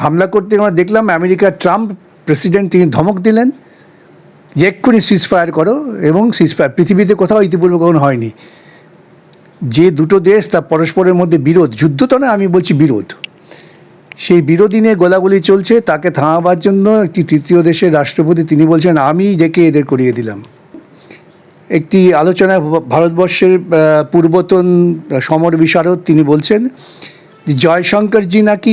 হামলা করতে আমরা দেখলাম আমেরিকার ট্রাম্প প্রেসিডেন্ট তিনি ধমক দিলেন যে এক্ষুনি সিজফায়ার করো এবং সিজ ফায়ার পৃথিবীতে কোথাও ইতিপূর্বে কখনো হয়নি। যে দুটো দেশ তা পরস্পরের মধ্যে বিরোধ, যুদ্ধ তো না, আমি বলছি বিরোধ। সেই বিরোধী নিয়ে গোলাগুলি চলছে, তাকে থামাবার জন্য একটি তৃতীয় দেশের রাষ্ট্রপতি তিনি বলছেন, আমি ডেকে এদের করিয়ে দিলাম। একটি আলোচনায় ভারতবর্ষের পূর্বতন সমর বিশারদ তিনি বলছেন জয়শঙ্করজি নাকি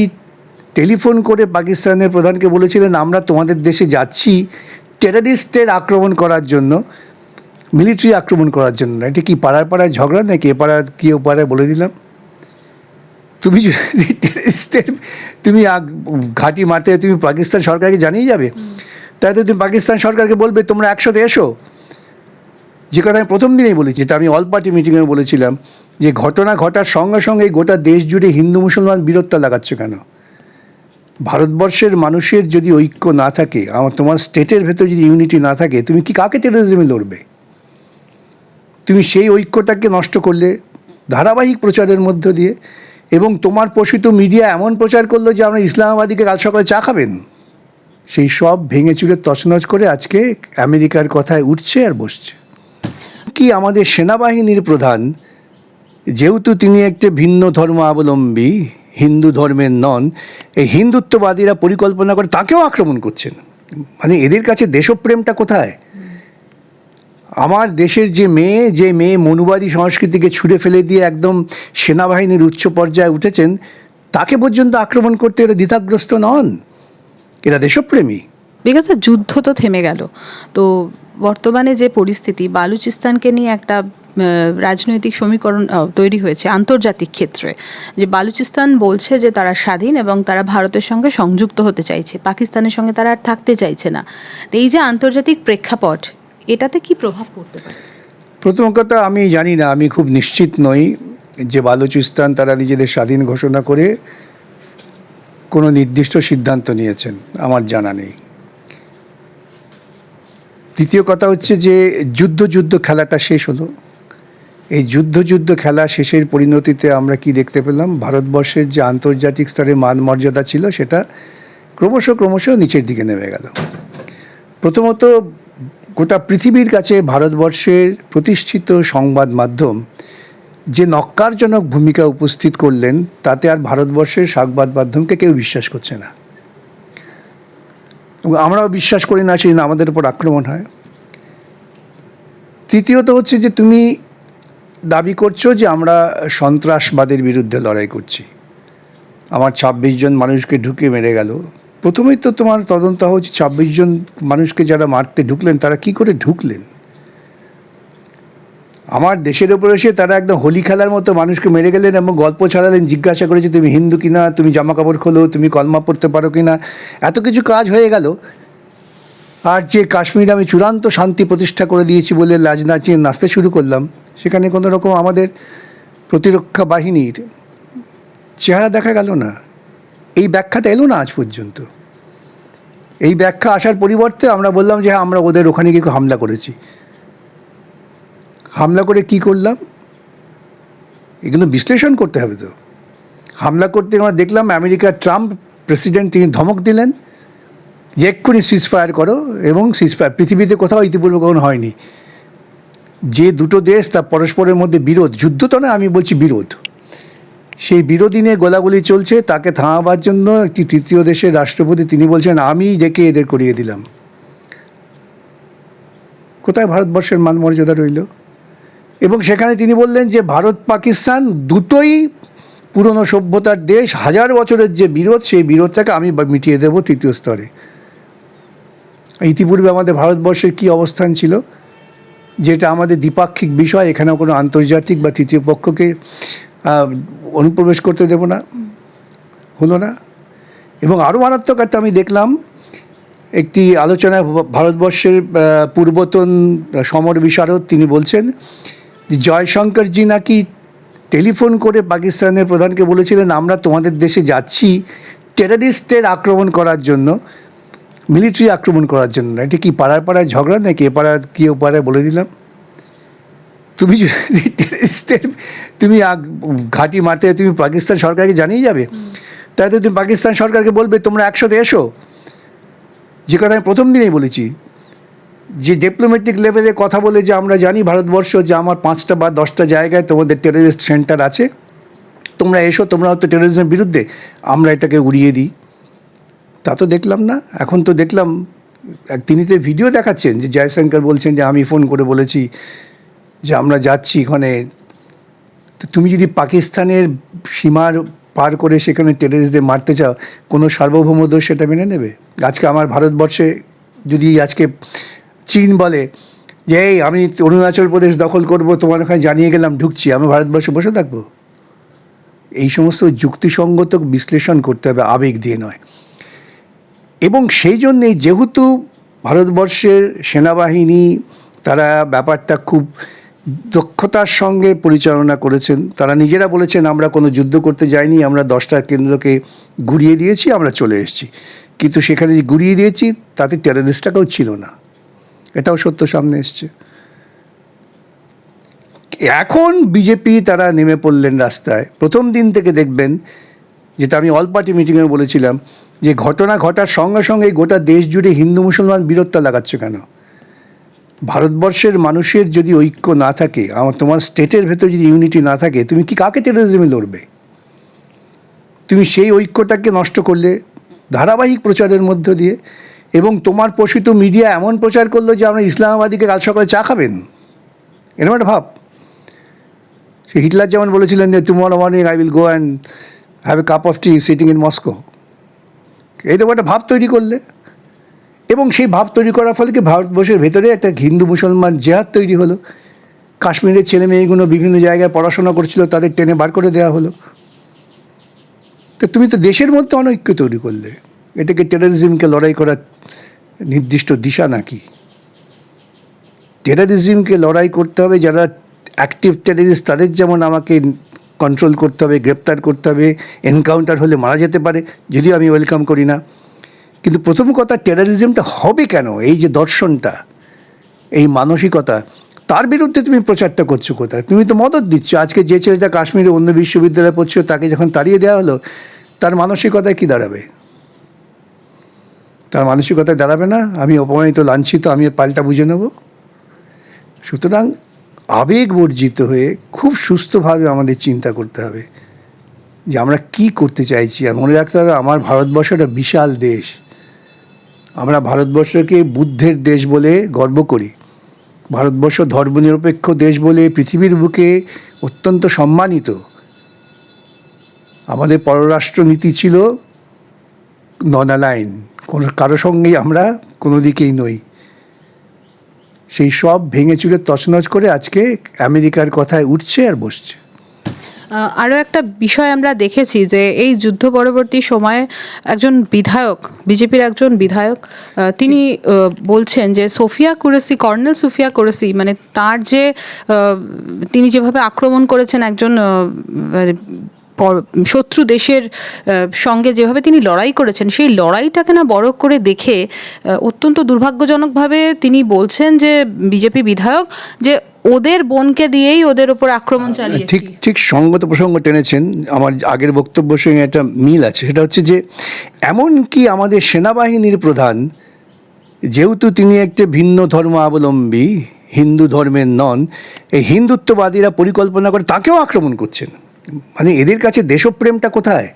টেলিফোন করে পাকিস্তানের প্রধানকে বলেছিলেন, আমরা তোমাদের দেশে যাচ্ছি টেরারিস্টদের আক্রমণ করার জন্য মিলিটারি আক্রমণ করার জন্য। এটা কি পাড়ায় পাড়ায় ঝগড়া নাকি এ পাড়ায় কি ও পাড়ায় বলে দিলাম? তুমি যদি টেররিস্টের তুমি ঘাঁটি মারতে তুমি পাকিস্তান সরকারকে জানিয়ে যাবে। তাই তো তুমি পাকিস্তান সরকারকে বলবে, তোমরা একসাথে এসো। যে কথা আমি প্রথম দিনেই বলেছি তা আমি অল পার্টি মিটিংয়ে বলেছিলাম, যে ঘটনা ঘটার সঙ্গে সঙ্গে গোটা দেশ জুড়ে হিন্দু মুসলমান বিরোধটা লাগাচ্ছে কেন? ভারতবর্ষের মানুষের যদি ঐক্য না থাকে, আমার তোমার স্টেটের ভেতর যদি ইউনিটি না থাকে, তুমি কি কাকে টেরোরিজমে লড়বে? তুমি সেই ঐক্যটাকে নষ্ট করলে ধারাবাহিক প্রচারের মধ্য দিয়ে এবং তোমার পোষিত মিডিয়া এমন প্রচার করল যে আমরা ইসলামাবাদীকে কাল সকালে চা খাবেন। সেই সব ভেঙে চুরে তছনছ করে আজকে আমেরিকার কথায় উঠছে আর বসছে। কি আমাদের সেনাবাহিনীর প্রধান যেহেতু তিনি একটি ভিন্ন ধর্ম অবলম্বী, হিন্দু ধর্মের নন, এই হিন্দুত্ববাদীরা পরিকল্পনা করে তাকেও আক্রমণ করছেন। মানে এদের কাছে দেশপ্রেমটা কোথায়? আমার দেশের যে মেয়ে যে মেয়ে মনুবাদী সংস্কৃতিকে ছুঁড়ে ফেলে দিয়ে একদম সেনাবাহিনীর উচ্চ পর্যায়ে উঠেছেন, তাকে পর্যন্ত আক্রমণ করতে এরা দ্বিধাগ্রস্ত নন। এরা দেশপ্রেমী। বিকজ যুদ্ধ তো থেমে গেল। তো বর্তমানে যে পরিস্থিতি, বালুচিস্তানকে নিয়ে একটা রাজনৈতিক সমীকরণ তৈরি হয়েছে আন্তর্জাতিক ক্ষেত্রে, যে বালুচিস্তান বলছে যে তারা স্বাধীন এবং তারা ভারতের সঙ্গে সংযুক্ত হতে চাইছে, পাকিস্তানের সঙ্গে তারা আর থাকতে চাইছে না। এই যে আন্তর্জাতিক প্রেক্ষাপট, এটাতে কি প্রভাব পড়তে পারে? প্রথম কথা, আমি জানি না, আমি খুব নিশ্চিত নই যে বালুচিস্তান তারা নিজেদের স্বাধীন ঘোষণা করে কোনো নির্দিষ্ট সিদ্ধান্ত নিয়েছেন, আমার জানা নেই। দ্বিতীয় কথা হচ্ছে যে যুদ্ধ যুদ্ধ খেলাটা শেষ হলো। এই যুদ্ধ যুদ্ধ খেলা শেষের পরিণতিতে আমরা কি দেখতে পেলাম? ভারতবর্ষের যে আন্তর্জাতিক স্তরে মান মর্যাদা ছিল, সেটা ক্রমশ ক্রমশ নিচের দিকে নেমে গেল। প্রথমত, গোটা পৃথিবীর কাছে ভারতবর্ষের প্রতিষ্ঠিত সংবাদ মাধ্যম যে নক্কারজনক ভূমিকা উপস্থিত করলেন, তাতে আর ভারতবর্ষের সংবাদ মাধ্যমকে কেউ বিশ্বাস করছে না। আমরাও বিশ্বাস করি না সেই আমাদের উপর আক্রমণ হয়। তৃতীয়ত হচ্ছে যে তুমি দাবি করছ যে আমরা সন্ত্রাসবাদের বিরুদ্ধে লড়াই করছি। আমার ছাব্বিশ জন মানুষকে ঢুকে মেরে গেল। প্রথমেই তো তোমার তদন্ত হওয়া উচিত ছাব্বিশ জন মানুষকে যারা মারতে ঢুকলেন, তারা কি করে ঢুকলেন? আমার দেশের ওপর এসে তারা একদম হোলি খেলার মতো মানুষকে মেরে গেলেন এবং গল্প ছাড়ালেন, জিজ্ঞাসা করেছে, তুমি হিন্দু কিনা? তুমি জামা কাপড় খোলো? তুমি কলমা পড়তে পারো কিনা? এত কিছু কাজ হয়ে গেল। আর যে কাশ্মীর আমি চূড়ান্ত শান্তি প্রতিষ্ঠা করে দিয়েছি বলে লাজ নাচিয়ে নাচতে শুরু করলাম। সেখানে কোনো রকম আমাদের প্রতিরক্ষা বাহিনীর চেহারা দেখা গেল না। এই ব্যাখ্যাটা এলো না আজ পর্যন্ত। এই ব্যাখ্যা আসার পরিবর্তে আমরা বললাম যে হ্যাঁ আমরা ওদের ওখানে গিয়ে হামলা করেছি। হামলা করে কি করলাম? এগুলো বিশ্লেষণ করতে হবে তো। হামলা করতে আমরা দেখলাম আমেরিকার ট্রাম্প প্রেসিডেন্ট তিনি ধমক দিলেন যে, এক্ষুনি সিজফায়ার করো এবং সিজফায়ার পৃথিবীতে কোথাও ইতিপূর্বে কখনো হয়নি। যে দুটো দেশ, তা পরস্পরের মধ্যে বিরোধ। যুদ্ধ তো না, আমি বলছি বিরোধ। সেই বিরোধী নিয়ে গোলাগুলি চলছে, তাকে থামাবার জন্য একটি তৃতীয় দেশের রাষ্ট্রপতি তিনি বলছেন, আমি ডেকে এদের করিয়ে দিলাম। কোথায় ভারতবর্ষের মান মর্যাদা রইল? এবং সেখানে তিনি বললেন যে, ভারত, পাকিস্তান দুটোই পুরনো সভ্যতার দেশ। হাজার বছরের যে বিরোধ, সেই বিরোধটাকে আমি মিটিয়ে দেবো তৃতীয় স্তরে। ইতিপূর্বে আমাদের ভারতবর্ষের কি অবস্থান ছিল? যেটা আমাদের দ্বিপাক্ষিক বিষয়, এখানেও কোনো আন্তর্জাতিক বা তৃতীয় পক্ষকে অনুপ্রবেশ করতে দেব না, হলো না। এবং আরও মারাত্মক একটা আমি দেখলাম, একটি আলোচনায় ভারতবর্ষের পূর্বতন সমর বিশারদ তিনি বলছেন জয়শঙ্করজি নাকি টেলিফোন করে পাকিস্তানের প্রধানকে বলেছিলেন, আমরা তোমাদের দেশে যাচ্ছি টেরারিস্টদের আক্রমণ করার জন্য। মিলিটারি আক্রমণ করার জন্য। এটা কি পাড়ায় পাড়ায় ঝগড়া নাকি এ পাড়ায় কি ও পাড়ায় বলে দিলাম? তুমি তুমি ঘাঁটি মারতে তুমি পাকিস্তান সরকারকে জানিয়ে যাবে। তাই তো তুমি পাকিস্তান সরকারকে বলবে, তোমরা একসাথে এসো। যে কথা আমি প্রথম দিনেই বলেছি। যে ডিপ্লোম্যাটিক লেভেলে কথা বলে যে আমরা জানি ভারতবর্ষ যে আমার পাঁচটা বা দশটা জায়গায় তোমাদের টেররিস্ট সেন্টার আছে। তোমরা এসো, তোমরা হয়তো টেরোরিজমের বিরুদ্ধে। আমরা এটাকে উড়িয়ে দিই। তা তো দেখলাম না। এখন তো দেখলাম তিনি তো ভিডিও দেখাচ্ছেন যে জয়শঙ্কর বলছেন যে, আমি ফোন করে বলেছি যে, আমরা যাচ্ছি ওখানে তুমি যদি পাকিস্তানের সীমার পার করে সেখানে টেররিস্টদের মারতে চাও, কোনো সার্বভৌম দোষ সেটা মেনে নেবে? আজকে আমার ভারতবর্ষে যদি আজকে চীন বলে যে, এই, আমি অরুণাচল প্রদেশ দখল করব, তোমার ওখানে জানিয়ে গেলাম, ঢুকছি, আমি ভারতবর্ষে বসে থাকব। এই সমস্ত যুক্তিসঙ্গত বিশ্লেষণ করতে হবে, আবেগ দিয়ে নয়। এবং সেই জন্যে যেহেতু ভারতবর্ষের সেনাবাহিনী, তারা ব্যাপারটা খুব দক্ষতার সঙ্গে পরিচালনা করেছেন। তারা নিজেরা বলেছেন, আমরা কোনো যুদ্ধ করতে যাইনি, আমরা দশটা কেন্দ্রকে ঘুরিয়ে দিয়েছি, আমরা চলে এসেছি। কিন্তু সেখানে যে ঘুরিয়ে দিয়েছি, তাতে টেররিস্টটাকেও ছিল না। এটাও সত্য, সামনে এসছে। এখন বিজেপি তারা নেমে পড়লেন রাস্তায়। প্রথম দিন থেকে দেখবেন, যেটা আমি অল পার্টি মিটিংয়ে বলেছিলাম যে ঘটনা ঘটার সঙ্গে সঙ্গে গোটা দেশ জুড়ে হিন্দু মুসলমান বিরোধটা লাগাচ্ছে কেন? ভারতবর্ষের মানুষের যদি ঐক্য না থাকে, আমার তোমার স্টেটের ভেতর যদি ইউনিটি না থাকে, তুমি কি কাকে টেরোরিজমে লড়বে? তুমি সেই ঐক্যটাকে নষ্ট করলে ধারাবাহিক প্রচারের মধ্য দিয়ে এবং তোমার পোষিত মিডিয়া এমন প্রচার করল যে আমরা ইসলামাবাদীকে কাল সকালে চা খাবেন। এরকম একটা ভাব। সে হিটলার যেমন বলেছিলেন যে tomorrow morning I will go and have a cup of tea sitting in Moscow এইরকম একটা ভাব তৈরি করলে। এবং সেই ভাব তৈরি করার ফলে কি ভারতবর্ষের ভেতরে একটা হিন্দু মুসলমান জেহাদ তৈরি হলো। কাশ্মীরের ছেলে মেয়েগুলো বিভিন্ন জায়গায় পড়াশোনা করছিল, তাদের টেনে বার করে দেওয়া হলো। তো তুমি তো দেশের মধ্যে অনৈক্য তৈরি করলে। এটাকে টেরোরিজমকে লড়াই করার নির্দিষ্ট দিশা নাকি? টেরোরিজমকে লড়াই করতে হবে যারা অ্যাক্টিভ টেররিস্ট তাদের যেমন আমাকে কন্ট্রোল করতে হবে, গ্রেপ্তার করতে হবে এনকাউন্টার হলে মারা যেতে পারে, যদিও আমি ওয়েলকাম করি না। কিন্তু প্রথম কথা টেরারিজমটা হবে কেন? এই যে দর্শনটা, এই মানসিকতা, তার বিরুদ্ধে তুমি প্রচারটা করছ কোথায়? তুমি তো মদত দিচ্ছ। আজকে যে ছেলেটা কাশ্মীরে অন্য বিশ্ববিদ্যালয়ে পড়ছিল তাকে যখন তাড়িয়ে দেওয়া হলো, তার মানসিকতায় কি দাঁড়াবে? তার মানসিকতায় দাঁড়াবে না? আমি অপমানিত, লাঞ্ছিত, আমি পাল্টা বুঝে নেব? সুতরাং আবেগ বর্জিত হয়ে খুব সুস্থভাবে আমাদের চিন্তা করতে হবে যে আমরা কি করতে চাইছি। আর মনে রাখতে হবে, আমার ভারতবর্ষ একটা বিশাল দেশ। আমরা ভারতবর্ষকে বুদ্ধের দেশ বলে গর্ব করি। ভারতবর্ষ ধর্মনিরপেক্ষ দেশ বলে পৃথিবীর বুকে অত্যন্ত সম্মানিত। আমাদের পররাষ্ট্র নীতি ছিল নন অ্যালাইন কোনো কারও সঙ্গেই আমরা কোনো দিকেই নই। সেই সব ভেঙে চুরে তছনছ করে আজকে আমেরিকার কথায় উঠছে আর বসছে। আরও একটা বিষয় আমরা দেখেছি যে এই যুদ্ধ পরবর্তী সময়ে একজন বিধায়ক, বিজেপির একজন বিধায়ক তিনি বলছেন যে সোফিয়া কুরেসি, কর্নেল সোফিয়া কুরেসি মানে তার যে তিনি যেভাবে আক্রমণ করেছেন একজন মানে শত্রু দেশের সঙ্গে যেভাবে তিনি লড়াই করেছেন সেই লড়াইটাকে না বড় করে দেখে অত্যন্ত দুর্ভাগ্যজনকভাবে তিনি বলছেন যে বিজেপি বিধায়ক যে ওদের বোনকে দিয়েই ওদের ওপর আক্রমণ চালিয়েছে। ঠিক ঠিক সঙ্গত প্রসঙ্গ টেনেছেন। আমার আগের বক্তব্যের সঙ্গে একটা মিল আছে সেটা হচ্ছে যে এমন কি আমাদের সেনাবাহিনীর প্রধান যেহেতু তিনি একটি ভিন্ন ধর্ম অবলম্বী হিন্দু ধর্মের নন এই হিন্দুত্ববাদীরা পরিকল্পনা করে তাকেও আক্রমণ করছেন। মানে এদের কাছে দেশপ্রেমটা কোথায়?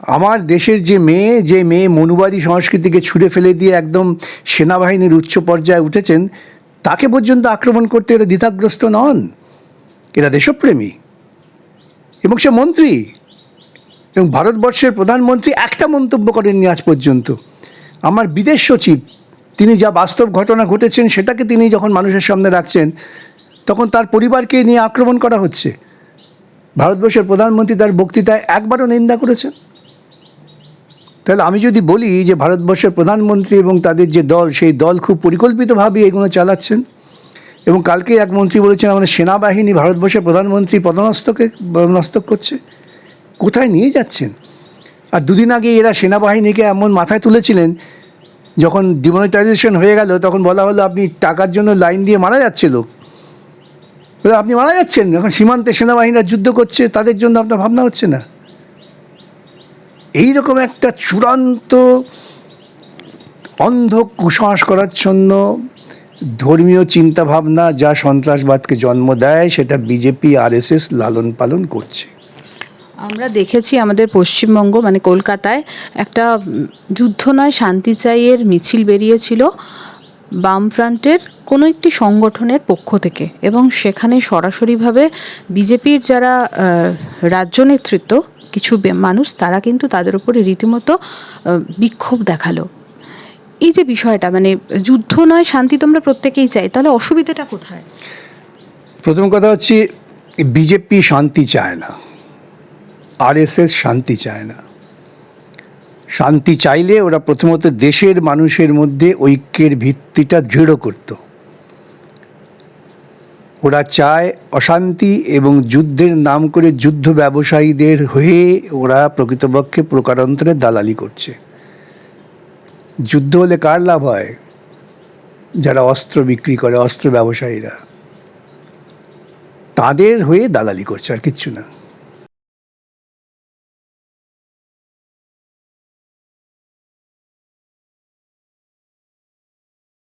আমার দেশের যে মেয়ে যে মেয়ে মনুবাদী সংস্কৃতিকে ছুঁড়ে ফেলে দিয়ে একদম সেনাবাহিনীর উচ্চ পর্যায়ে উঠেছেন, তাকে পর্যন্ত আক্রমণ করতে এরা দ্বিধাগ্রস্ত নন। এরা দেশপ্রেমী। এবং সে মন্ত্রী। এবং ভারতবর্ষের প্রধানমন্ত্রী একটা মন্তব্য করেননি আজ পর্যন্ত। আমার বিদেশ সচিব, তিনি যা বাস্তব ঘটনা ঘটেছেন, সেটাকে তিনি যখন মানুষের সামনে রাখছেন, তখন তার পরিবারকে নিয়ে আক্রমণ করা হচ্ছে। ভারতবর্ষের প্রধানমন্ত্রী তার বক্তৃতায় একবারও নিন্দা করেছেন। তাহলে আমি যদি বলি যে ভারতবর্ষের প্রধানমন্ত্রী এবং তাদের যে দল, সেই দল খুব পরিকল্পিতভাবে এগুলো চালাচ্ছেন। এবং কালকে এক মন্ত্রী বলেছেন, আমাদের সেনাবাহিনী ভারতবর্ষের প্রধানমন্ত্রী পদনস্তকে নস্তক করছে। কোথায় নিয়ে যাচ্ছেন? আর দুদিন আগে এরা সেনাবাহিনীকে এমন মাথায় তুলেছিলেন, যখন ডিমনিটাইজেশন হয়ে গেল, তখন বলা হলো, আপনি টাকার জন্য লাইন দিয়ে মারা যাচ্ছে লোক। আপনি মারা যাচ্ছেন, এখন সীমান্তে সেনাবাহিনীরা যুদ্ধ করছে, তাদের জন্য আপনার ভাবনা হচ্ছে না? এই রকম একটা চূড়ান্ত অন্ধ কুসংস্কারাচ্ছন্ন ধর্মীয় চিন্তাভাবনা যা সন্ত্রাসবাদকে জন্ম দেয়, সেটা বিজেপি, আরএসএস লালন পালন করছে। আমরা দেখেছি আমাদের পশ্চিমবঙ্গ মানে কলকাতায় একটা যুদ্ধ নয়, শান্তি চাইয়ের মিছিল বেরিয়েছিল। বামফ্রন্টের কোনো একটি সংগঠনের পক্ষ থেকে এবং সেখানে সরাসরিভাবে বিজেপির যারা রাজ্য নেতৃত্ব, কিছু মানুষ, তারা কিন্তু তাদের উপরে রীতিমতো বিক্ষোভ দেখাল। এই যে বিষয়টা মানে যুদ্ধ নয়, শান্তি তোমরা প্রত্যেকেই চাই, তাহলে অসুবিধাটা কোথায়? প্রথম কথা হচ্ছে, বিজেপি শান্তি চায় না, আরএসএস শান্তি চায় না। শান্তি চাইলে ওরা প্রথমত দেশের মানুষের মধ্যে ঐক্যের ভিত্তিটা দৃঢ় করত। ওরা চায় অশান্তি এবং যুদ্ধের নাম করে যুদ্ধ ব্যবসায়ীদের হয়ে ওরা প্রকৃতপক্ষে প্রকারান্তরে দালালি করছে। যুদ্ধ হলে কার লাভ হয়? যারা অস্ত্র বিক্রি করে, অস্ত্র ব্যবসায়ীরা। তাদের হয়ে দালালি করছে আর কিচ্ছু না।